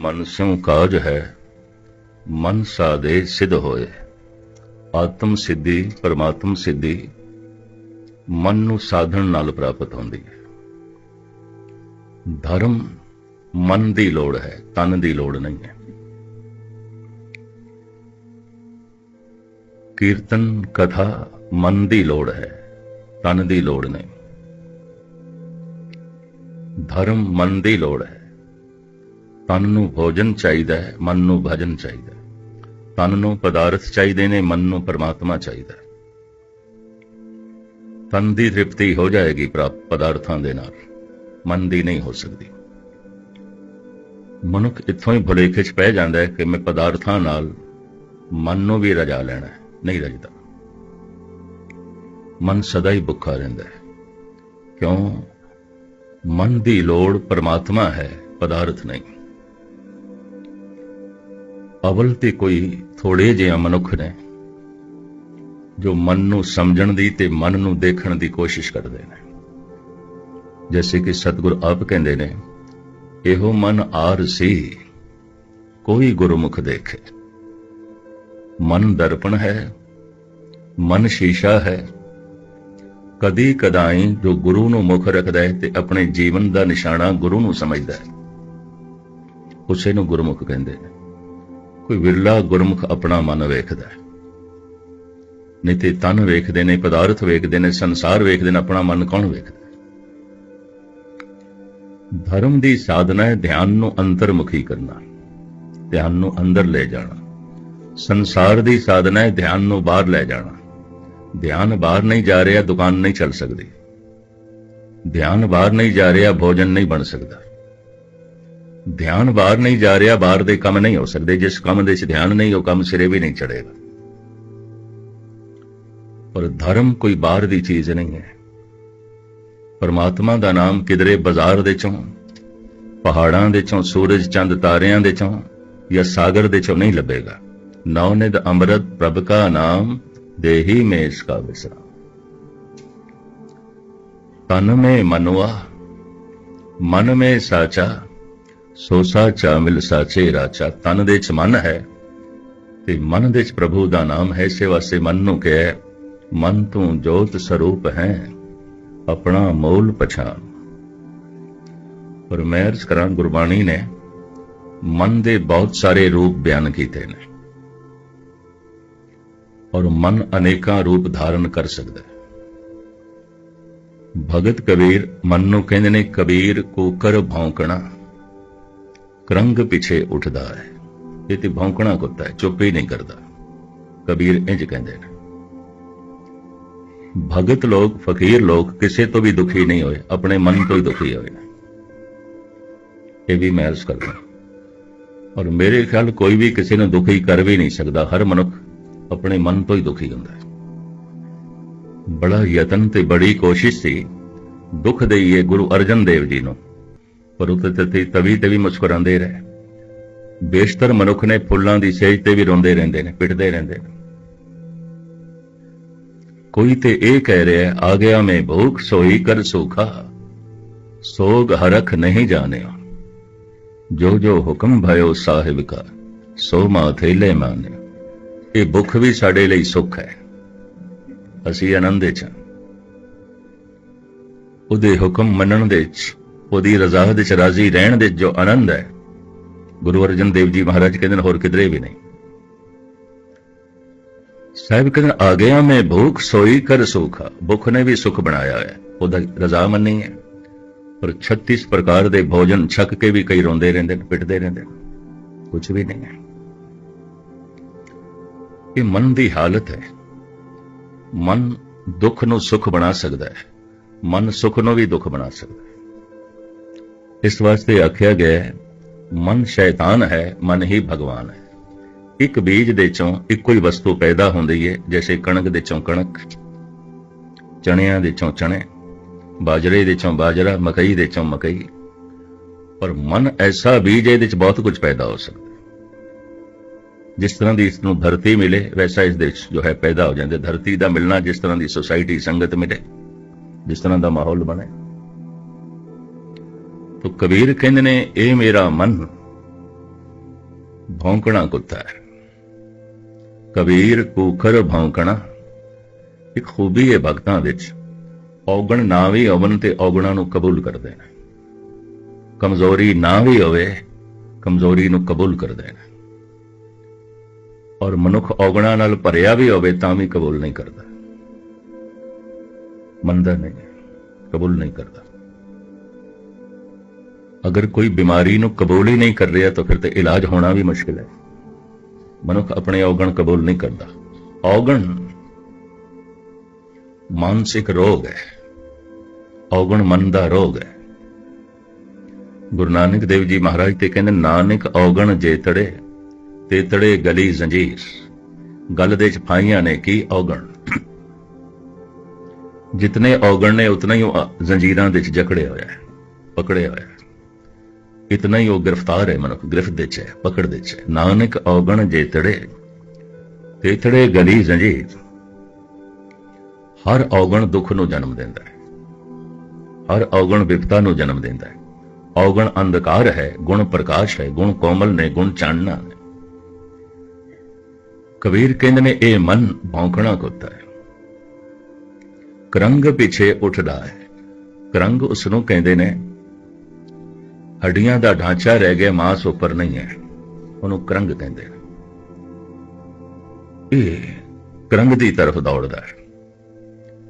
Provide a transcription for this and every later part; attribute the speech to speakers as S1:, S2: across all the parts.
S1: ਮਨ ਸਿਉ ਕਾਜ ਹੈ, ਮਨ ਸਾਦੇ ਸਿਧ ਹੋਏ। ਆਤਮ ਸਿੱਧੀ, ਪਰਮਾਤਮ ਸਿੱਧੀ, ਮਨ ਨੂੰ ਸਾਧਨ ਨਾਲ ਪ੍ਰਾਪਤ ਹੁੰਦੀ ਹੈ। ਧਰਮ ਮਨ ਦੀ ਲੋੜ ਹੈ, ਤਨ ਦੀ ਲੋੜ ਨਹੀਂ ਹੈ। ਕੀਰਤਨ, ਕਥਾ ਮਨ ਦੀ ਲੋੜ ਹੈ, ਤਨ ਦੀ ਲੋੜ ਨਹੀਂ। ਧਰਮ ਮਨ ਦੀ ਲੋੜ ਹੈ। ਤਨ ਨੂੰ ਭੋਜਨ ਚਾਹੀਦਾ ਹੈ, ਮਨ ਨੂੰ ਭਜਨ ਚਾਹੀਦਾ ਹੈ। ਤਨ ਨੂੰ ਪਦਾਰਥ ਚਾਹੀਦੇ ਨੇ, ਮਨ ਨੂੰ ਪਰਮਾਤਮਾ ਚਾਹੀਦਾ ਹੈ। ਤਨ ਦੀ ਤ੍ਰਿਪਤੀ ਹੋ ਜਾਏਗੀ ਪ੍ਰਾਪਤ ਪਦਾਰਥਾਂ ਦੇ ਨਾਲ। ਮਨ ਦੀ ਨਹੀਂ ਹੋ ਸਕਦੀ। ਮਨੁੱਖ ਇੱਥੋਂ ਹੀ ਭੁਲੇਖੇ 'ਚ ਪੈ ਜਾਂਦਾ ਹੈ ਕਿ ਮੈਂ ਪਦਾਰਥਾਂ ਨਾਲ ਮਨ ਨੂੰ ਵੀ ਰਜਾ ਲੈਣਾ ਹੈ, ਨਹੀਂ ਰਜਦਾ। ਮਨ ਸਦਾ ਹੀ ਭੁੱਖਾ ਰਹਿੰਦਾ ਹੈ। ਕਿਉਂ? ਮਨ ਦੀ ਲੋੜ ਪਰਮਾਤਮਾ ਹੈ, ਪਦਾਰਥ ਨਹੀਂ। ਅਵਲ ਤੇ ਕੋਈ ਥੋੜੇ ਜਿਹੇ ਮਨੁੱਖ ਨੇ, ਜੋ ਮਨ ਨੂੰ ਸਮਝਣ ਦੀ ਤੇ ਮਨ ਨੂੰ ਦੇਖਣ ਦੀ ਕੋਸ਼ਿਸ਼ ਕਰਦੇ ਨੇ। ਜੈਸੇ ਕਿ ਸਤਿਗੁਰ ਆਪ ਕਹਿੰਦੇ ਨੇ, ਇਹੋ ਮਨ ਆਰ ਸੀ, ਕੋਈ ਗੁਰਮੁਖ ਦੇਖੇ। ਮਨ ਦਰਪਣ ਹੈ, ਮਨ ਸ਼ੀਸ਼ਾ ਹੈ। ਕਦੀ ਕਦਾਈ ਜੋ ਗੁਰੂ ਨੂੰ ਮੁਖ ਰੱਖਦਾ ਹੈ ਤੇ ਆਪਣੇ ਜੀਵਨ ਦਾ ਨਿਸ਼ਾਨਾ ਗੁਰੂ ਨੂੰ ਸਮਝਦਾ ਹੈ। ਉਸੇ ਨੂੰ ਗੁਰਮੁਖ ਕਹਿੰਦੇ ਨੇ। ਕੋਈ ਵਿਰਲਾ ਗੁਰਮੁਖ ਆਪਣਾ ਮਨ ਵੇਖਦਾ ਹੈ। ਨਹੀਂ ਤੇ ਤਨ ਵੇਖਦੇ ਨੇ, ਪਦਾਰਥ ਵੇਖਦੇ ਨੇ, ਸੰਸਾਰ ਵੇਖਦੇ ਨੇ, ਆਪਣਾ ਮਨ ਕੌਣ ਵੇਖਦਾ ਧਰਮ ਦੀ ਸਾਧਨਾ ਹੈ ਧਿਆਨ ਨੂੰ ਅੰਤਰਮੁਖੀ ਕਰਨਾ, ਧਿਆਨ ਨੂੰ ਅੰਦਰ ਲੈ ਜਾਣਾ। ਸੰਸਾਰ ਦੀ ਸਾਧਨਾ ਹੈ ਧਿਆਨ ਨੂੰ ਬਾਹਰ ਲੈ ਜਾਣਾ। ਧਿਆਨ ਬਾਹਰ ਨਹੀਂ ਜਾ ਰਿਹਾ, ਦੁਕਾਨ ਨਹੀਂ ਚੱਲ ਸਕਦੀ। ਧਿਆਨ ਬਾਹਰ ਨਹੀਂ ਜਾ ਰਿਹਾ, ਭੋਜਨ ਨਹੀਂ ਬਣ ਸਕਦਾ। ਧਿਆਨ ਬਾਹਰ ਨਹੀਂ ਜਾ ਰਿਹਾ, ਬਾਹਰ ਦੇ ਕੰਮ ਨਹੀਂ ਹੋ ਸਕਦੇ। ਜਿਸ ਕੰਮ ਦੇ ਵਿੱਚ ਧਿਆਨ ਨਹੀਂ, ਉਹ ਕੰਮ ਸਿਰੇ ਵੀ ਨਹੀਂ ਚੜੇਗਾ ਪਰ ਧਰਮ ਕੋਈ ਬਾਹਰ ਦੀ ਚੀਜ਼ ਨਹੀਂ ਹੈ। ਪਰਮਾਤਮਾ ਦਾ ਨਾਮ ਕਿਦਰੇ ਬਾਜ਼ਾਰ ਦੇ ਚੋਂ, ਪਹਾੜਾਂ ਦੇ ਚੋਂ, ਸੂਰਜ ਚੰਦ ਤਾਰਿਆਂ ਦੇ ਚੋਂ ਜਾਂ ਸਾਗਰ ਦੇ ਚੋਂ ਨਹੀਂ ਲੱਭੇਗਾ। ਨੌਨਿਦ ਅੰਮ੍ਰਿਤ ਪ੍ਰਭ ਕਾ ਨਾਮ, ਦੇਹੀ ਮੇ ਇਸ ਕਾ ਵਿਸਰਾ ਤਨ ਮੇ ਮਨਵਾ ਮਨ ਮੇ ਸਾਚਾ ਸੋ ਸਾਚਾ ਮਿਲ ਸਾਚੇ ਰਾਚਾ, ਤਨ ਦੇ ਚ ਮਨ ਹੈ। ਤੇ ਮਨ ਦੇ ਚ ਪ੍ਰਭੂ ਦਾ ਨਾਮ ਹੈ ਇਸੇ ਵਾਸਤੇ ਮਨ ਨੂੰ ਕਿਹਾ, ਮਨ ਤੂੰ ਜੋਤ ਸਰੂਪ ਹੈ, ਆਪਣਾ ਮੂਲ ਪਛਾਣ। ਪਰ ਮੈਂ ਅਰਜ਼ ਕਰਾਂ, ਗੁਰਬਾਣੀ ਨੇ ਮਨ ਦੇ ਬਹੁਤ ਸਾਰੇ ਰੂਪ ਬਿਆਨ ਕੀਤੇ ਨੇ। ਔਰ ਮਨ ਅਨੇਕਾਂ ਰੂਪ ਧਾਰਨ ਕਰ ਸਕਦਾ ਹੈ। ਭਗਤ ਕਬੀਰ ਮਨ ਨੂੰ ਕਹਿੰਦੇ ਨੇ, ਕਬੀਰ ਕੋਕਰ ਭੌਂਕਣਾ। ਰੰਗ ਪਿੱਛੇ ਉੱਠਦਾ ਹੈ ਇਹ ਤੇ ਭੌਂਕਣਾ ਕੁੱਤਾ ਹੈ, ਚੁੱਪ ਹੀ ਨਹੀਂ ਕਰਦਾ। ਕਬੀਰ ਇੰਜ ਕਹਿੰਦੇ ਨੇ, ਭਗਤ ਲੋਕ, ਫਕੀਰ ਲੋਕ, ਕਿਸੇ ਤੋਂ ਵੀ ਦੁਖੀ ਨਹੀਂ ਹੋਏ, ਆਪਣੇ ਮਨ ਤੋਂ ਹੀ ਦੁਖੀ ਹੋਏ ਨੇ। ਇਹ ਵੀ ਮੈਂ ਅਰਜ਼ ਕਰਦਾ ਔਰ ਮੇਰੇ ਖਿਆਲ ਕੋਈ ਵੀ ਕਿਸੇ ਨੂੰ ਦੁਖੀ ਕਰ ਵੀ ਨਹੀਂ ਸਕਦਾ, ਹਰ ਮਨੁੱਖ ਆਪਣੇ ਮਨ ਤੋਂ ਹੀ ਦੁਖੀ ਹੁੰਦਾ ਹੈ। ਬੜਾ ਯਤਨ ਤੇ ਬੜੀ ਕੋਸ਼ਿਸ਼ ਸੀ, ਦੁੱਖ ਦੇਈਏ ਗੁਰੂ ਅਰਜਨ ਦੇਵ ਜੀ ਨੂੰ। ਪਰ ਉਤੇ ਤੇ ਤਵੀ ਤੇ ਵੀ ਮੁਸਕਰਾਉਂਦੇ ਰਹੇ। ਬੇਸ਼ਤਰ ਮਨੁੱਖ ਨੇ ਫੁੱਲਾਂ ਦੀ ਸੇਜ ਤੇ ਵੀ ਰੋਂਦੇ ਰਹਿੰਦੇ ਨੇ, ਪਿੱਟਦੇ ਰਹਿੰਦੇ ਨੇ। ਕੋਈ ਤੇ ਇਹ ਕਹਿ ਰਿਹਾ ਆ ਗਿਆ ਮੈਂ ਭੂਖ, ਸੋਈ ਕਰ ਸੁਖਾ। ਸੋਗ ਹਰਖ ਨਹੀਂ ਜਾਣਿਆ। ਜੋ ਜੋ ਹੁਕਮ ਭਇਓ ਸਾਹਿਬ ਕਾ, ਸੋ ਮਾਥੇ ਲੈ ਮਾਨਿਆ। ਇਹ ਭੁੱਖ ਵੀ ਸਾਡੇ ਲਈ ਸੁੱਖ ਹੈ। ਅਸੀਂ ਆਨੰਦ ਵਿੱਚ ਹਾਂ। ਉਹਦੇ ਹੁਕਮ ਮੰਨਣ ਦੇ ਵਿੱਚ ਉਹਦੀ ਰਜ਼ਾ ਦੇ ਵਿੱਚ ਰਾਜ਼ੀ ਰਹਿਣ ਦੇ ਜੋ ਆਨੰਦ ਹੈ। ਗੁਰੂ ਅਰਜਨ ਦੇਵ ਜੀ ਮਹਾਰਾਜ ਕਹਿੰਦੇ ਨੇ, ਹੋਰ ਕਿਧਰੇ ਵੀ ਨਹੀਂ। ਸਾਹਿਬ ਕਹਿੰਦੇ ਆ ਗਿਆ ਮੈਂ ਭੂਖ ਸੋਈ ਕਰ ਸੁਖਾ, ਭੁੱਖ ਨੇ ਵੀ ਸੁਖ ਬਣਾਇਆ ਹੈ। ਉਹਦਾ ਰਜ਼ਾ ਮੰਨੀ ਹੈ। ਪਰ 36 ਪ੍ਰਕਾਰ ਦੇ ਭੋਜਨ ਛਕ ਕੇ ਵੀ ਕਈ ਰੋਂਦੇ ਰਹਿੰਦੇ ਨੇ, ਪਿੱਟਦੇ ਰਹਿੰਦੇ ਨੇ। ਕੁਝ ਵੀ ਨਹੀਂ ਹੈ। ਇਹ ਮਨ ਦੀ ਹਾਲਤ ਹੈ। ਮਨ ਦੁੱਖ ਨੂੰ ਸੁਖ ਬਣਾ ਸਕਦਾ ਹੈ। ਮਨ ਸੁਖ ਨੂੰ ਵੀ ਦੁੱਖ ਬਣਾ ਸਕਦਾ ਹੈ। ਇਸ ਵਾਸਤੇ ਆਖਿਆ ਗਿਆ ਮਨ ਸ਼ੈਤਾਨ ਹੈ, ਮਨ ਹੀ ਭਗਵਾਨ ਹੈ। ਇੱਕ ਬੀਜ ਦੇ ਚੋਂ ਇੱਕੋ ਹੀ ਵਸਤੂ ਪੈਦਾ ਹੁੰਦੀ ਹੈ ਜੈਸੇ ਕਣਕ ਦੇ ਚੋਂ ਕਣਕ, ਚਣਿਆਂ ਦੇ ਚੋਂ ਚਣੇ, ਬਾਜਰੇ ਦੇ ਚੋਂ ਬਾਜਰਾ, ਮਕਈ ਦੇ ਚੋਂ ਮਕਈ। ਪਰ ਮਨ ਐਸਾ ਬੀਜ ਹੈ, ਇਹਦੇ ਚ ਬਹੁਤ ਕੁਝ ਪੈਦਾ ਹੋ ਸਕਦਾ ਜਿਸ ਤਰ੍ਹਾਂ ਦੀ ਇਸ ਨੂੰ ਧਰਤੀ ਮਿਲੇ, ਵੈਸਾ ਇਸ ਦੇ ਵਿੱਚ ਜੋ ਹੈ ਪੈਦਾ ਹੋ ਜਾਂਦੇ। ਧਰਤੀ ਦਾ ਮਿਲਣਾ, ਜਿਸ ਤਰ੍ਹਾਂ ਦੀ ਸੁਸਾਇਟੀ ਸੰਗਤ ਮਿਲੇ, ਜਿਸ ਤਰ੍ਹਾਂ ਦਾ ਮਾਹੌਲ ਬਣੇ। ਤੋ ਕਬੀਰ ਕਹਿੰਦੇ ਨੇ ਇਹ ਮੇਰਾ ਮਨ ਭੌਂਕਣਾ ਕੁੱਤਾ ਹੈ ਕਬੀਰ ਕੂਖਰ ਭੌਂਕਣਾ ਇੱਕ ਖੂਬੀ ਹੈ ਭਗਤਾਂ ਵਿੱਚ ਔਗਣ ਨਾ ਵੀ ਹੋਵਨ ਤੇ ਔਗਣਾ ਨੂੰ ਕਬੂਲ ਕਰਦੇ ਨੇ ਕਮਜ਼ੋਰੀ ਨਾ ਵੀ ਹੋਵੇ ਕਮਜ਼ੋਰੀ ਨੂੰ ਕਬੂਲ ਕਰਦੇ ਨੇ ਔਰ ਮਨੁੱਖ ਔਗਣਾਂ ਨਾਲ ਭਰਿਆ ਵੀ ਹੋਵੇ ਤਾਂ ਵੀ ਕਬੂਲ ਨਹੀਂ ਕਰਦਾ ਮੰਨਦਾ ਨਹੀਂ ਕਬੂਲ ਨਹੀਂ ਕਰਦਾ ਅਗਰ ਕੋਈ ਬਿਮਾਰੀ ਨੂੰ ਕਬੂਲ ਹੀ ਨਹੀਂ ਕਰ ਰਿਹਾ, ਤਾਂ ਫਿਰ ਤੇ ਇਲਾਜ ਹੋਣਾ ਵੀ ਮੁਸ਼ਕਿਲ ਹੈ। ਮਨੁੱਖ ਆਪਣੇ ਔਗਣ ਕਬੂਲ ਨਹੀਂ ਕਰਦਾ। ਔਗਣ ਮਾਨਸਿਕ ਰੋਗ ਹੈ। ਔਗਣ ਮਨ ਦਾ ਰੋਗ ਹੈ। ਗੁਰੂ ਨਾਨਕ ਦੇਵ ਜੀ ਮਹਾਰਾਜ ਤੇ ਕਹਿੰਦੇ, ਨਾਨਕ ਔਗਣ ਜੇਤੜੇ ਤੇਤੜੇ ਗਲੀ ਜ਼ੰਜੀਰ। ਗੱਲ ਦੇ ਚ ਫਾਈਆਂ ਨੇ ਕੀ ਔਗਣ? ਜਿਤਨੇ ਔਗਣ ਨੇ, ਉਤਨਾ ਹੀ ਜ਼ੰਜੀਰਾਂ ਦੇ ਚ ਜਕੜਿਆ ਹੋਇਆ ਹੈ, ਪਕੜਿਆ ਹੋਇਆ ਹੈ। ਇਤਨਾ ਹੀ ਉਹ ਗ੍ਰਿਫਤਾਰ ਹੈ ਮਨੁੱਖ ਗ੍ਰਿਫਤ ਦੇ ਚ ਹੈ ਪਕੜ ਦੇ ਚ ਹੈ ਗਲੀ ਜ਼ੰਜੀਰ ਹਰ ਔਗਣ ਦੁੱਖ ਨੂੰ ਜਨਮ ਦਿੰਦਾ ਹੈ ਹਰ ਔਗਣ ਵਿਪਤਾ ਨੂੰ ਜਨਮ ਦਿੰਦਾ ਹੈ ਔਗਣ ਅੰਧਕਾਰ ਹੈ ਗੁਣ ਪ੍ਰਕਾਸ਼ ਹੈ ਗੁਣ ਕੋਮਲ ਨੇ ਗੁਣ ਚਾਨਣਾ ਨੇ ਕਬੀਰ ਕਹਿੰਦੇ ਨੇ ਇਹ ਮਨ ਭੌਂਕਣਾ ਕੁੱਤਾ ਹੈ ਕਰੰਗ ਪਿੱਛੇ ਉੱਠਦਾ ਹੈ ਕਰੰਗ ਉਸ ਨੂੰ ਕਹਿੰਦੇ ਨੇ ਹੱਡੀਆਂ ਦਾ ਢਾਂਚਾ ਰਹਿ ਗਿਆ, ਮਾਸ ਉੱਪਰ ਨਹੀਂ ਹੈ। ਉਹਨੂੰ ਕਰੰਗ ਕਹਿੰਦੇ ਨੇ। ਇਹ ਕਰੰਗ ਦੀ ਤਰਫ ਦੌੜਦਾ ਹੈ।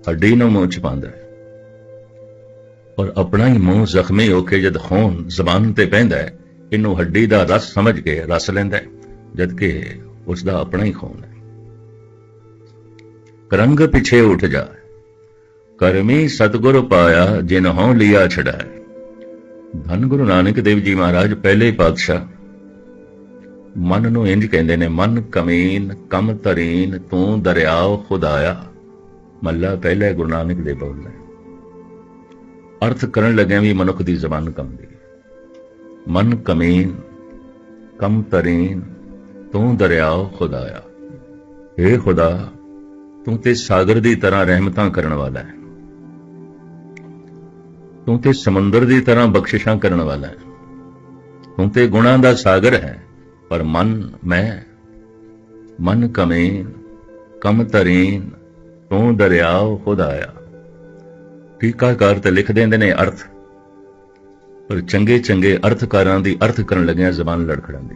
S1: ਹੱਡੀ ਨੂੰ ਮੂੰਹ ਚ ਪਾਉਂਦਾ ਹੈ। ਔਰ ਆਪਣਾ ਹੀ ਮੂੰਹ ਜ਼ਖਮੀ ਹੋ ਕੇ ਜਦ ਖੂਨ ਜ਼ਬਾਨ ਤੇ ਪੈਂਦਾ ਹੈ, ਇਹਨੂੰ ਹੱਡੀ ਦਾ ਰਸ ਸਮਝ ਕੇ ਰਸ ਲੈਂਦਾ ਹੈ ਜਦ ਕਿ ਉਸ ਦਾ ਆਪਣਾ ਹੀ ਖੂਨ ਹੈ। ਕਰੰਗ ਪਿਛੇ ਉੱਠ ਜਾ। ਕਰਮੀ ਸਤਗੁਰ ਪਾਇਆ ਜਿਨ ਹਉ ਲਿਆ ਛੜਾਏ ਧੰਨ ਗੁਰੂ ਨਾਨਕ ਦੇਵ ਜੀ ਮਹਾਰਾਜ, ਪਹਿਲੇ ਪਾਤਸ਼ਾਹ। ਮਨ ਨੂੰ ਇੰਜ ਕਹਿੰਦੇ ਨੇ, ਮਨ ਕਮੀਨ, ਕਮ ਤਰੀਨ ਤੂੰ ਦਰਿਆਓ ਖੁਦਾਇਆ। ਮੱਲਾ ਪਹਿਲੇ ਗੁਰੂ ਨਾਨਕ ਦੇ ਬੋਲ ਨੇ ਅਰਥ ਕਰਨ ਲੱਗਿਆ ਵੀ ਮਨੁੱਖ ਦੀ ਜ਼ਬਾਨ ਕੰਬਦੀ ਹੈ ਮਨ ਕਮੀਨ, ਕਮ ਤਰੀਨ ਤੂੰ ਦਰਿਆਓ ਖੁਦਾਇਆ। ਏ ਖੁਦਾ, ਤੂੰ ਤੇ ਸਾਗਰ ਦੀ ਤਰ੍ਹਾਂ ਰਹਿਮਤਾਂ ਕਰਨ ਵਾਲਾ ਹੈ। ਤੂੰ ਤੇ ਸਮੁੰਦਰ ਦੀ ਤਰ੍ਹਾਂ ਬਖਸ਼ਿਸ਼ਾਂ ਕਰਨ ਵਾਲਾ ਹੈ। ਤੂੰ ਤੇ ਗੁਣਾਂ ਦਾ ਸਾਗਰ ਹੈ, ਪਰ ਮਨ, ਮੈਂ, ਮਨ ਕਮੀਨ, ਕਮ ਤਰੀਨ, ਤੂੰ ਦਰਿਆਓ ਖੁਦਾਇਆ ਟੀਕਾਕਾਰ ਤੇ ਲਿਖ ਦਿੰਦੇ ਨੇ ਅਰਥ। ਪਰ ਚੰਗੇ ਚੰਗੇ ਅਰਥਕਾਰਾਂ ਦੀ ਅਰਥ ਕਰਨ ਲੱਗਿਆ ਜ਼ਬਾਨ ਲੜਖੜਾਉਂਦੀ।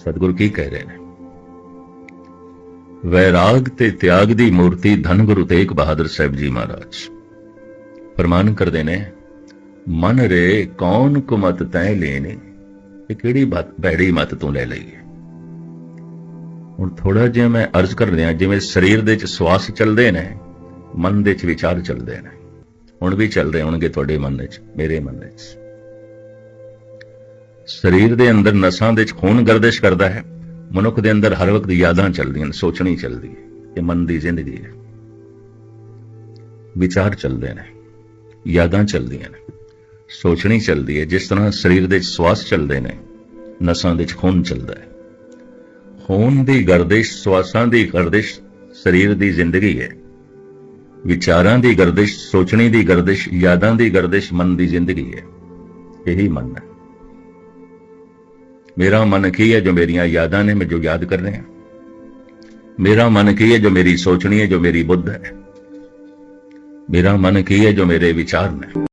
S1: ਸਤਿਗੁਰੂ ਕੀ ਕਹਿ ਰਹੇ ਨੇ? ਵੈਰਾਗ ਤੇ ਤਿਆਗ ਦੀ ਮੂਰਤੀ ਧੰਨ ਗੁਰੂ ਤੇਗ ਬਹਾਦਰ ਸਾਹਿਬ ਜੀ ਮਹਾਰਾਜ। ਫਰਮਾਨ ਕਰਦੇ ਨੇ, ਮਨ ਰੇ ਕੌਣ ਕੁਮਤ ਤੈ ਲੈਨੇ? ਇਹ ਕਿਹੜੀ ਬਾਤ ਬੈੜੀ ਮਤ ਤੂੰ ਲੈ ਲਈ ਹੈ? ਹੁਣ ਥੋੜਾ ਜਿਹਾ ਮੈਂ ਅਰਜ਼ ਕਰ ਰਿਹਾ, ਜਿਵੇਂ ਸਰੀਰ ਦੇ ਵਿੱਚ ਸਵਾਸ ਚੱਲਦੇ ਨੇ, ਮਨ ਦੇ ਵਿੱਚ ਵਿਚਾਰ ਚੱਲਦੇ ਨੇ। ਹੁਣ ਵੀ ਚੱਲਦੇ ਹੋਣਗੇ ਤੁਹਾਡੇ ਮਨ ਵਿੱਚ, ਮੇਰੇ ਮਨ ਵਿੱਚ। ਸਰੀਰ ਦੇ ਅੰਦਰ ਨਸਾਂ ਦੇ ਵਿੱਚ ਖੂਨ ਗਰਦਿਸ਼ ਕਰਦਾ ਹੈ। ਮਨੁੱਖ ਦੇ ਅੰਦਰ ਹਰ ਵਕਤ ਯਾਦਾਂ ਚੱਲਦੀਆਂ ਨੇ, ਸੋਚਣੀ ਚੱਲਦੀ ਹੈ ਇਹ ਮਨ ਦੀ ਜ਼ਿੰਦਗੀ ਹੈ। ਵਿਚਾਰ ਚੱਲਦੇ ਨੇ। ਯਾਦਾਂ ਚੱਲਦੀਆਂ ਨੇ। ਸੋਚਣੀ ਚੱਲਦੀ ਹੈ, ਜਿਸ ਤਰ੍ਹਾਂ ਸਰੀਰ ਦੇ ਸਵਾਸ ਚੱਲਦੇ ਨੇ, ਨਸਾਂ ਦੇ ਵਿੱਚ ਖੂਨ ਚੱਲਦਾ ਹੈ। ਖੂਨ ਦੀ ਗਰਦਿਸ਼ ਸਵਾਸਾਂ ਦੀ ਗਰਦਿਸ਼ ਸਰੀਰ ਦੀ ਜ਼ਿੰਦਗੀ ਹੈ। ਵਿਚਾਰਾਂ ਦੀ ਗਰਦਿਸ਼, ਸੋਚਣੀ ਦੀ ਗਰਦਿਸ਼, ਯਾਦਾਂ ਦੀ ਗਰਦਿਸ਼, ਮਨ ਦੀ ਜ਼ਿੰਦਗੀ ਹੈ। ਇਹੀ ਮਨ ਹੈ। ਮੇਰਾ ਮਨ ਕੀ ਹੈ ਜੋ ਮੇਰੀਆਂ ਯਾਦਾਂ ਨੇ, ਮੈਂ ਜੋ ਯਾਦ ਕਰ ਰਿਹਾ ਮੇਰਾ ਮਨ ਕੀ ਹੈ ਜੋ ਮੇਰੀ ਸੋਚਣੀ ਹੈ, ਜੋ ਮੇਰੀ ਬੁੱਧ ਹੈ? ਮੇਰਾ ਮਨ ਕੀ ਹੈ ਜੋ ਮੇਰੇ ਵਿਚਾਰ ਨੇ?